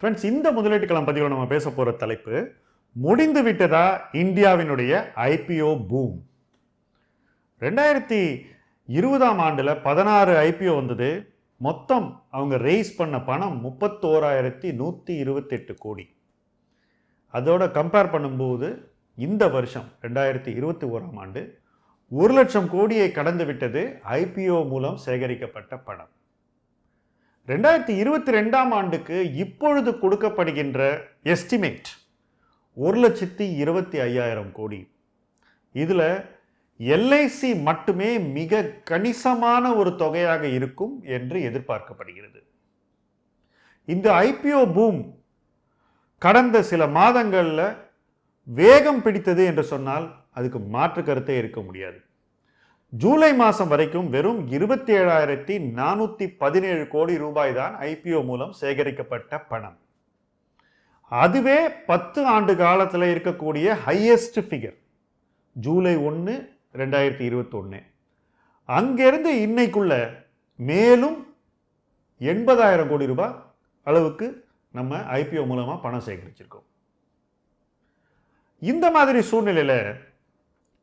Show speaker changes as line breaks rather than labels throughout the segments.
Friends இந்த முதலீட்டு களம் பதிவில் நம்ம பேச போகிற தலைப்பு முடிந்து விட்டதா இந்தியாவினுடைய ஐபிஓ பூம்? ரெண்டாயிரத்தி இருபதாம் ஆண்டில் பதினாறு ஐபிஓ வந்தது. மொத்தம் அவங்க ரெய்ஸ் பண்ண பணம் முப்பத்தோராயிரத்தி நூற்றி இருபத்தெட்டு கோடி. அதோட கம்பேர் பண்ணும்போது இந்த வருஷம் ரெண்டாயிரத்தி இருபத்தி ஓராம் ஆண்டு ஒரு லட்சம் கோடியை கடந்து விட்டது ஐபிஓ மூலம் சேகரிக்கப்பட்ட பணம். ரெண்டாயிரத்தி இருபத்தி ரெண்டாம் ஆண்டுக்கு இப்பொழுது கொடுக்கப்படுகின்ற எஸ்டிமேட் ஒரு லட்சத்தி இருபத்தி ஐயாயிரம் கோடி. இதில் எல்ஐசி மட்டுமே மிக கணிசமான ஒரு தொகையாக இருக்கும் என்று எதிர்பார்க்கப்படுகிறது. இந்த ஐபிஓ பூம் கடந்த சில மாதங்களில் வேகம் பிடித்தது என்று சொன்னால் அதுக்கு மாற்று கருத்தே இருக்க முடியாது. ஜூலை மாதம் வரைக்கும் வெறும் இருபத்தி ஏழாயிரத்தி நானூற்றி பதினேழு கோடி ரூபாய் தான் ஐபிஓ மூலம் சேகரிக்கப்பட்ட பணம். அதுவே பத்து ஆண்டு காலத்தில் இருக்கக்கூடிய ஹையஸ்ட் ஃபிகர் ஜூலை ஒன்று ரெண்டாயிரத்தி இருபத்தொன்று அங்கேருந்து இன்னைக்குள்ள மேலும் எண்பதாயிரம் கோடி ரூபாய் அளவுக்கு நம்ம ஐபிஓ மூலமாக பணம் சேகரிச்சிருக்கோம். இந்த மாதிரி சூழ்நிலையில்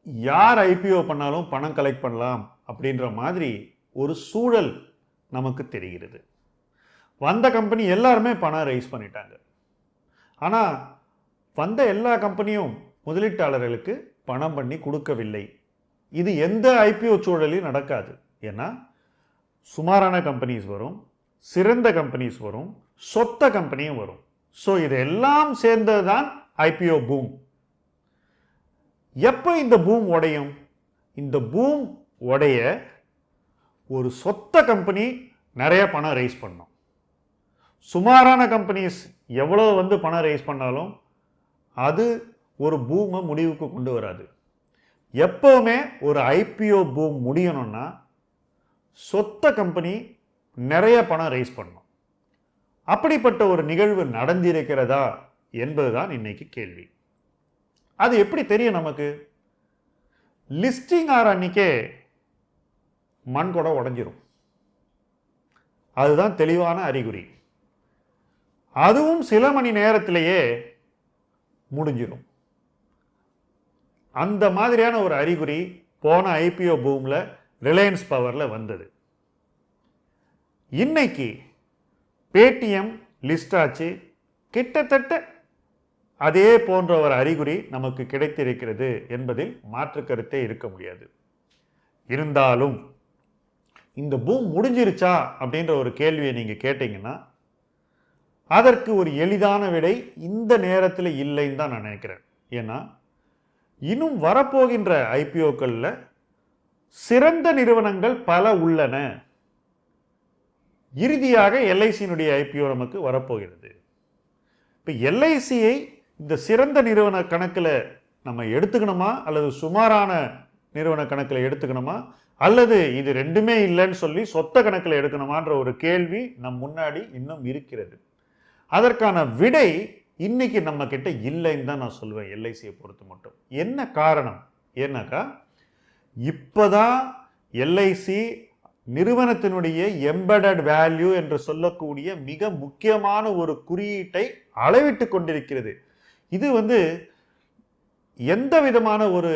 யார் ஐபிஓ பண்ணாலும் பணம் கலெக்ட் பண்ணலாம் அப்படின்ற மாதிரி ஒரு சூழல் நமக்கு தெரிகிறது. வந்த கம்பெனி எல்லாருமே பணம் ரைஸ் பண்ணிட்டாங்க. ஆனால் வந்த எல்லா கம்பெனியும் முதலீட்டாளர்களுக்கு பணம் பண்ணி கொடுக்கவில்லை. இது எந்த ஐபிஓ சூழலையும் நடக்காது. ஏன்னா சுமாரான கம்பெனிஸ் வரும் சிறந்த கம்பெனிஸ் வரும் சொத்த கம்பெனியும் வரும். ஸோ இதெல்லாம் சேர்ந்தது தான் ஐபிஓ பூம் எப்போ இந்த பூம் உடையும்? இந்த பூம் உடைய ஒரு சொத்த கம்பெனி நிறைய பணம் ரைஸ் பண்ணும். சுமாரான கம்பெனிஸ் எவ்வளோ வந்து பணம் ரைஸ் பண்ணாலும் அது ஒரு பூமை முடிவுக்கு கொண்டு வராது. எப்போவுமே ஒரு ஐபிஓ பூம் முடியணும்னா சொத்த கம்பெனி நிறைய பணம் ரைஸ் பண்ணும். அப்படிப்பட்ட ஒரு நிகழ்வு நடந்திருக்கிறதா என்பதுதான் இன்னைக்கு கேள்வி. அது எப்படி தெரியும் நமக்கு? லிஸ்டிங் ஆற அன்னைக்கே மண் கூட உடஞ்சிரும். அதுதான் தெளிவான அறிகுறி. அதுவும் சில மணி நேரத்திலேயே முடிஞ்சிடும் அந்த மாதிரியான ஒரு அறிகுறி போன ஐபிஓ பூமில் ரிலையன்ஸ் பவரில் வந்தது. இன்னைக்கு பேடிஎம் லிஸ்ட் ஆச்சு. கிட்டத்தட்ட அதே போன்ற ஒரு அறிகுறி நமக்கு கிடைத்திருக்கிறது என்பதில் மாற்று கருத்தே இருக்க முடியாது. இருந்தாலும் இந்த பூம் முடிஞ்சிருச்சா அப்படின்ற ஒரு கேள்வியை நீங்கள் கேட்டிங்கன்னா அதற்கு ஒரு எளிதான விடை இந்த நேரத்தில் இல்லைன்னு தான் நான் நினைக்கிறேன். ஏன்னா இன்னும் வரப்போகின்ற ஐபிஓக்களில் சிறந்த நிறுவனங்கள் பல உள்ளன. இறுதியாக எல்ஐசியினுடைய ஐபிஓ நமக்கு வரப்போகிறது. இப்போ எல்ஐசியை இந்த சிறந்த நிறுவன கணக்கில் நம்ம எடுத்துக்கணுமா? அல்லது சுமாரான நிறுவன கணக்கில் எடுத்துக்கணுமா? அல்லது இது ரெண்டுமே இல்லைன்னு சொல்லி சொத்த கணக்கில் எடுக்கணுமான்ற ஒரு கேள்வி நம் முன்னாடி இன்னும் இருக்கிறது. அதற்கான விடை இன்னைக்கு நம்ம கிட்ட இல்லைன்னு தான் நான் சொல்லுவேன் எல்ஐசியை பொறுத்து மட்டும். என்ன காரணம்? ஏன்னாக்கா இப்போதான் எல்ஐசி நிறுவனத்தினுடைய எம்படட் வேல்யூ என்று சொல்லக்கூடிய மிக முக்கியமான ஒரு குறியீட்டை அளவிட்டு கொண்டிருக்கிறது. இது வந்து எந்த விதமான ஒரு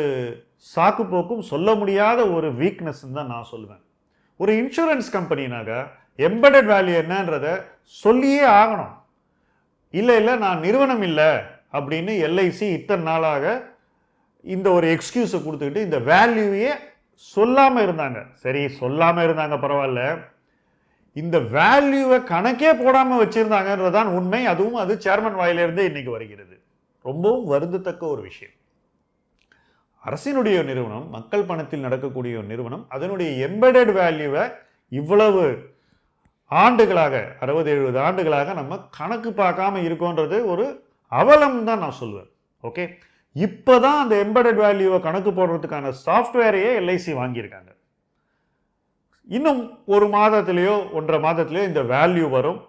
சாக்கு போக்கும் சொல்ல முடியாத ஒரு வீக்னஸ் தான் நான் சொல்லுவேன். ஒரு இன்சூரன்ஸ் கம்பெனினாக எம்படட் வேல்யூ என்னன்றத சொல்லியே ஆகணும். இல்லை இல்லை நான் நிறுவனம் இல்லை அப்படின்னு எல்ஐசி இத்தனை நாளாக இந்த ஒரு எக்ஸ்கியூஸை கொடுத்துக்கிட்டு இந்த வேல்யூவையே சொல்லாமல் இருந்தாங்க. சரி சொல்லாமல் இருந்தாங்க பரவாயில்ல. இந்த வேல்யூவை கணக்கே போடாமல் வச்சுருந்தாங்கன்றதான் உண்மை. அதுவும் அது சேர்மன் வாயிலிருந்தே இன்னைக்கு வருகிறது. ரொம்பவும் வருந்தத்தக்க ஒரு விஷயம். அரசினுடைய நிறுவனம் மக்கள் பணத்தில் நடக்கக்கூடிய ஒரு நிறுவனம் அதனுடைய எம்பெடட் வேல்யூவை இவ்வளவு ஆண்டுகளாக அறுபது எழுபது ஆண்டுகளாக நம்ம கணக்கு பார்க்காம இருக்கோன்றது ஒரு அவலம் தான் நான் சொல்லுவேன் ஓகே இப்போ தான் அந்த எம்பெடட் வேல்யூவை கணக்கு போடுறதுக்கான சாஃப்ட்வேரையே எல்ஐசி வாங்கியிருக்காங்க. இன்னும் ஒரு மாதத்துலேயோ ஒன்றரை மாதத்துலேயோ இந்த வேல்யூ வரும்.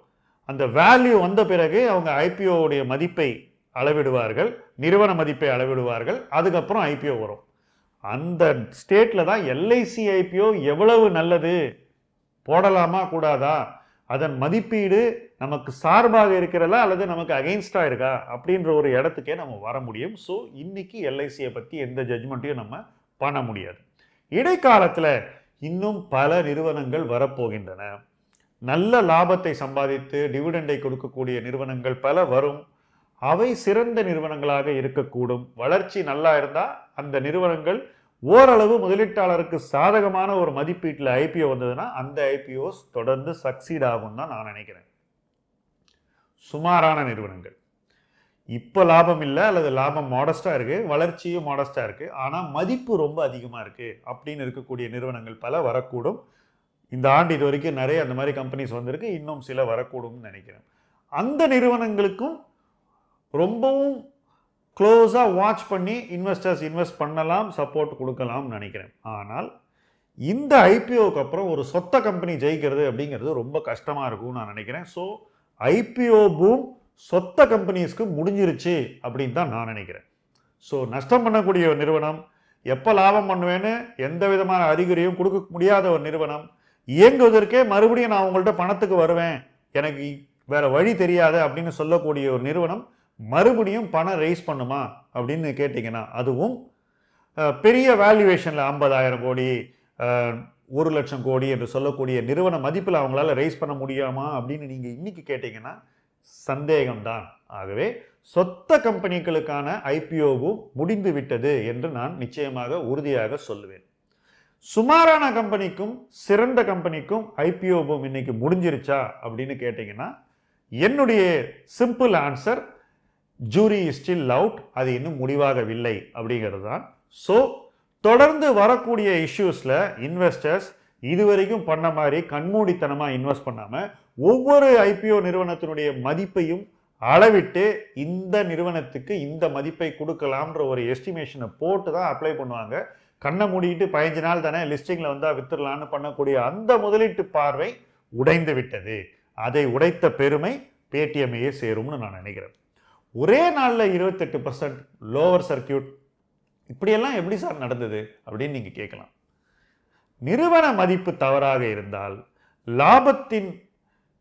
அந்த வேல்யூ வந்த பிறகு அவங்க ஐபிஓவுடைய மதிப்பை அளவிடுவார்கள் நிறுவன மதிப்பை அளவிடுவார்கள் அதுக்கப்புறம் ஐபிஓ வரும். அந்த ஸ்டேட்டில் தான் எல்ஐசி ஐபிஓ எவ்வளவு நல்லது போடலாமா கூடாதா அதன் மதிப்பீடு நமக்கு சார்பாக இருக்கிறதா அல்லது நமக்கு அகெயின்ஸ்டாக இருக்கா அப்படின்ற ஒரு இடத்துக்கே நம்ம வர முடியும். ஸோ இன்றைக்கி எல்ஐசியை பற்றி எந்த ஜட்ஜ்மெண்ட்டையும் நம்ம பண்ண முடியாது. இடைக்காலத்தில் இன்னும் பல நிறுவனங்கள் வரப்போகின்றன. நல்ல லாபத்தை சம்பாதித்து டிவிடெண்டை கொடுக்கக்கூடிய நிறுவனங்கள் பல வரும். அவை சிறந்த நிறுவனங்களாக இருக்கக்கூடும். வளர்ச்சி நல்லா இருந்தால் அந்த நிறுவனங்கள் ஓரளவு முதலீட்டாளருக்கு சாதகமான ஒரு மதிப்பீட்டில் ஐபிஓ வந்ததுன்னா அந்த ஐபிஓஸ் தொடர்ந்து சக்சீட் ஆகும் தான் நான் நினைக்கிறேன். சுமாரான நிறுவனங்கள். இப்போ லாபம் இல்லை அல்லது லாபம் மாடஸ்டாக இருக்குது வளர்ச்சியும் மாடஸ்டாக இருக்குது ஆனால் மதிப்பு ரொம்ப அதிகமாக இருக்குது அப்படின்னு இருக்கக்கூடிய நிறுவனங்கள் பல வரக்கூடும். இந்த ஆண்டு இது வரைக்கும் நிறைய அந்த மாதிரி கம்பெனிஸ் வந்திருக்கு இன்னும் சில வரக்கூடும்னு நினைக்கிறேன். அந்த நிறுவனங்களுக்கும் ரொம்பவும் க்ளோஸாக வாட்ச் பண்ணி இன்வெஸ்டர்ஸ் இன்வெஸ்ட் பண்ணலாம் சப்போர்ட் கொடுக்கலாம்னு நினைக்கிறேன். ஆனால் இந்த ஐபிஓக்கு அப்புறம் ஒரு சொத்த கம்பெனி ஜெயிக்கிறது அப்படிங்கிறது ரொம்ப கஷ்டமாக இருக்கும்னு நான் நினைக்கிறேன். ஸோ ஐபிஓ பூம் சொத்த கம்பெனிஸ்க்கு முடிஞ்சிருச்சு அப்படின்னு தான் நான் நினைக்கிறேன். ஸோ நஷ்டம் பண்ணக்கூடிய ஒரு நிறுவனம் எப்போ லாபம் பண்ணுவேன்னு எந்த விதமான அறிகுறியும் கொடுக்க முடியாத ஒரு நிறுவனம் இயங்குவதற்கே மறுபடியும் நான் உங்கள்கிட்ட பணத்துக்கு வருவேன் எனக்கு வேறு வழி தெரியாது அப்படின்னு சொல்லக்கூடிய ஒரு நிறுவனம் மறுபடியும் பணம் ரைஸ் பண்ணுமா அப்படின்னு கேட்டிங்கன்னா அதுவும் பெரிய வேல்யூவேஷனில் ஐம்பதாயிரம் கோடி ஒரு லட்சம் கோடி என்று சொல்லக்கூடிய நிறுவன மதிப்பில் அவங்களால ரைஸ் பண்ண முடியாமா அப்படின்னு நீங்கள் இன்றைக்கி கேட்டிங்கன்னா சந்தேகம்தான். ஆகவே சொத்த கம்பெனிகளுக்கான ஐபிஓவும் முடிந்து விட்டது என்று நான் நிச்சயமாக உறுதியாக சொல்லுவேன். சுமாரான கம்பெனிக்கும் சிறந்த கம்பெனிக்கும் ஐபிஓவும் இன்னைக்கு முடிஞ்சிருச்சா அப்படின்னு கேட்டிங்கன்னா என்னுடைய simple answer jury still out அது இன்னும் முடிவாகவில்லை அப்படிங்கிறது தான் ஸோ தொடர்ந்து வரக்கூடிய இஷ்யூஸில் இன்வெஸ்டர்ஸ் இதுவரைக்கும் பண்ண மாதிரி கண்மூடித்தனமாக இன்வெஸ்ட் பண்ணாமல் ஒவ்வொரு ஐபிஓ நிறுவனத்தினுடைய மதிப்பையும் அளவிட்டு இந்த நிறுவனத்துக்கு இந்த மதிப்பை கொடுக்கலாம்ன்ற ஒரு எஸ்டிமேஷனை போட்டு தான் அப்ளை பண்ணுவாங்க. கண்ணை மூடிட்டு பதினஞ்சு நாள் தானே லிஸ்டிங்கில் வந்தால் வித்துடலான்னு பண்ணக்கூடிய அந்த முதலீட்டு பார்வை உடைந்து விட்டது. அதை உடைத்த பெருமை பேடிஎம்ஏயே சேரும்னு நான் நினைக்கிறேன். ஒரே நாளில் இருபத்தெட்டு பர்சன்ட் லோவர் சர்க்கியூட் இப்படியெல்லாம் எப்படி சார் நடந்தது அப்படின்னு நீங்கள் கேட்கலாம். நிறுவன மதிப்பு தவறாக இருந்தால் லாபத்தின்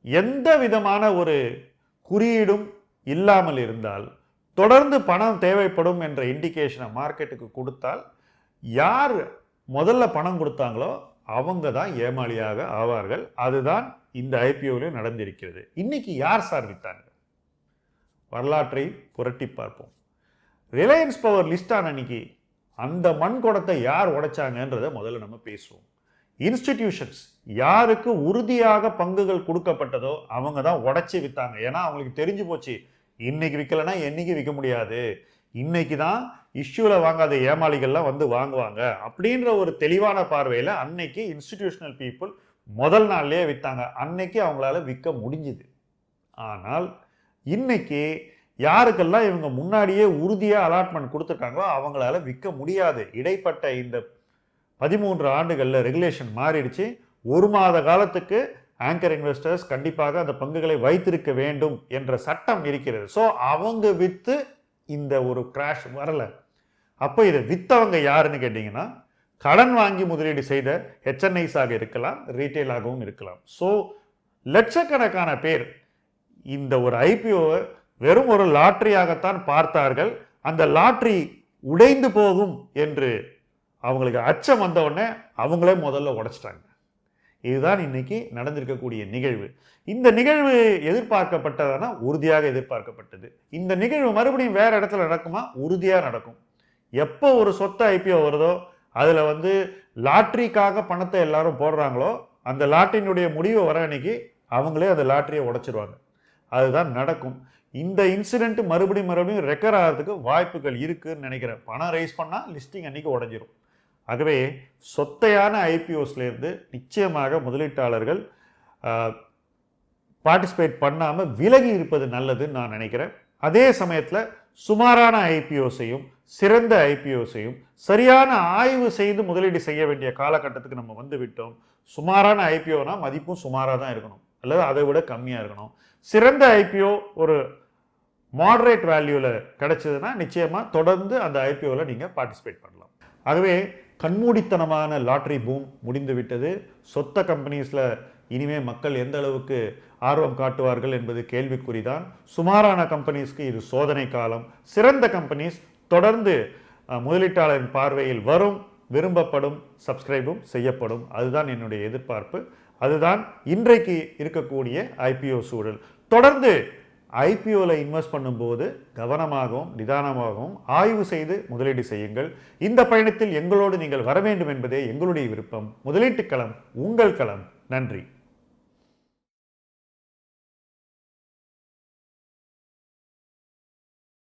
எந்த விதமான ஒரு குறியீடும் இல்லாமல் இருந்தால் தொடர்ந்து பணம் தேவைப்படும் என்ற இண்டிகேஷனை மார்க்கெட்டுக்கு கொடுத்தால் யார் முதல்ல பணம் கொடுத்தாங்களோ அவங்க தான் ஏமாளியாக ஆவார்கள். அதுதான் இந்த ஐபிஓலையும் நடந்திருக்கிறது. இன்னைக்கு யார் சார் வித்தாங்க? வரலாற்றை புரட்டி பார்ப்போம். ரிலையன்ஸ் பவர் லிஸ்ட் ஆன அன்னைக்கு அந்த மண் குடத்தை யார் உடைச்சாங்கன்றதை முதல்ல நம்ம பேசுவோம். இன்ஸ்டிடியூஷன்ஸ் யாருக்கு உறுதியாக பங்குகள் கொடுக்கப்பட்டதோ அவங்க தான் உடைச்சி விற்றாங்க ஏன்னா அவங்களுக்கு தெரிஞ்சு போச்சு இன்னைக்கு விற்கலைன்னா என்னைக்கு விற்க முடியாது? இன்னைக்கு தான் இஷ்யூவில் வாங்காத ஏமாளிகள்லாம் வந்து வாங்குவாங்க. அப்படின்ற ஒரு தெளிவான பார்வையில் அன்னைக்கு இன்ஸ்டிடியூஷனல் பீப்புள் முதல் நாள்லேயே விற்றாங்க அன்னைக்கு அவங்களால விற்க முடிஞ்சுது. ஆனால் இன்னைக்கு யாருக்கெல்லாம் இவங்க முன்னாடியே உறுதியாக அலாட்மெண்ட் கொடுத்துருக்காங்களோ அவங்களால விற்க முடியாது. இடைப்பட்ட இந்த பதிமூன்று ஆண்டுகளில் ரெகுலேஷன் மாறிடுச்சு. ஒரு மாத காலத்துக்கு ஆங்கர் இன்வெஸ்டர்ஸ் கண்டிப்பாக அந்த பங்குகளை வைத்திருக்க வேண்டும் என்ற சட்டம் இருக்கிறது. ஸோ அவங்க விற்று இந்த ஒரு கிராஷ் வரல. அப்போ இதை விற்றவங்க யாருன்னு கேட்டிங்கன்னா கடன் வாங்கி முதலீடு செய்த ஹெச்என்ஐஸாக இருக்கலாம் ரீட்டைலாகவும் இருக்கலாம். ஸோ லட்சக்கணக்கான பேர் இந்த ஒரு ஐபிஓவை வெறும் ஒரு லாட்ரியாகத்தான் பார்த்தார்கள். அந்த லாட்ரி உடைந்து போகும் என்று அவங்களுக்கு அச்சம் வந்த உடனே அவங்களே முதல்ல உடைச்சிட்டாங்க. இதுதான் இன்னைக்கு நடந்திருக்கக்கூடிய நிகழ்வு. இந்த நிகழ்வு எதிர்பார்க்கப்பட்டதானா? உறுதியாக எதிர்பார்க்கப்பட்டது. இந்த நிகழ்வு மறுபடியும் வேற இடத்துல நடக்குமா? உறுதியாக நடக்கும். எப்போ ஒரு சொத்து ஐபிஓ வருதோ அதில் வந்து லாட்ரிக்காக பணத்தை எல்லாரும் போடுறாங்களோ அந்த லாட்ரினுடைய முடிவு வர அன்னைக்கு அவங்களே அந்த லாட்டரியை உடைச்சிருவாங்க. அதுதான் நடக்கும். இந்த இன்சிடென்ட் மறுபடியும் மறுபடியும் ரெக்கர் ஆகிறதுக்கு வாய்ப்புகள் இருக்குதுன்னு நினைக்கிறேன். பணம் ரைஸ் பண்ணால் லிஸ்டிங் அன்னைக்கு உடஞ்சிரும். ஆகவே சொத்தையான ஐபிஓஸ்லேருந்து நிச்சயமாக முதலீட்டாளர்கள் பார்ட்டிசிபேட் பண்ணாமல் விலகி இருப்பது நல்லதுன்னு நான் நினைக்கிறேன். அதே சமயத்தில் சுமாரான ஐபிஓஸையும் சிறந்த ஐபிஓஸையும் சரியான ஆய்வு செய்து முதலீடு செய்ய வேண்டிய காலகட்டத்துக்கு நம்ம வந்து விட்டோம். சுமாரான ஐபிஓனா மதிப்பும் சுமாராக தான் இருக்கணும். அல்லது அதை விட கம்மியாக இருக்கணும். சிறந்த ஐபிஓ ஒரு மாடரேட் வேல்யூவில் கிடைச்சதுன்னா நிச்சயமாக தொடர்ந்து அந்த ஐபிஓவில் நீங்கள் பார்ட்டிசிபேட் பண்ணலாம். ஆகவே கண்மூடித்தனமான லாட்ரி பூம் முடிந்து விட்டது. சொத்த கம்பெனிஸில் இனிமே மக்கள் எந்த அளவுக்கு ஆர்வம் காட்டுவார்கள் என்பது கேள்விக்குறிதான். சுமாரான கம்பெனிஸ்க்கு இது சோதனை காலம். சிறந்த கம்பெனிஸ் தொடர்ந்து முதலீட்டாளரின் பார்வையில் வரும் விரும்பப்படும் சப்ஸ்கிரைபும் செய்யப்படும். அதுதான் என்னுடைய எதிர்பார்ப்பு. அதுதான் இன்றைக்கு இருக்கக்கூடிய ஐபிஓ சூழல். தொடர்ந்து ஐபிஓவில் இன்வெஸ்ட் பண்ணும்போது கவனமாகவும் நிதானமாகவும் ஆய்வு செய்து முதலீடு செய்யுங்கள். இந்த பயணத்தில் எங்களோடு நீங்கள் வர வேண்டும் என்பதே எங்களுடைய விருப்பம். முதலீட்டுக் களம் உங்கள் களம். நன்றி.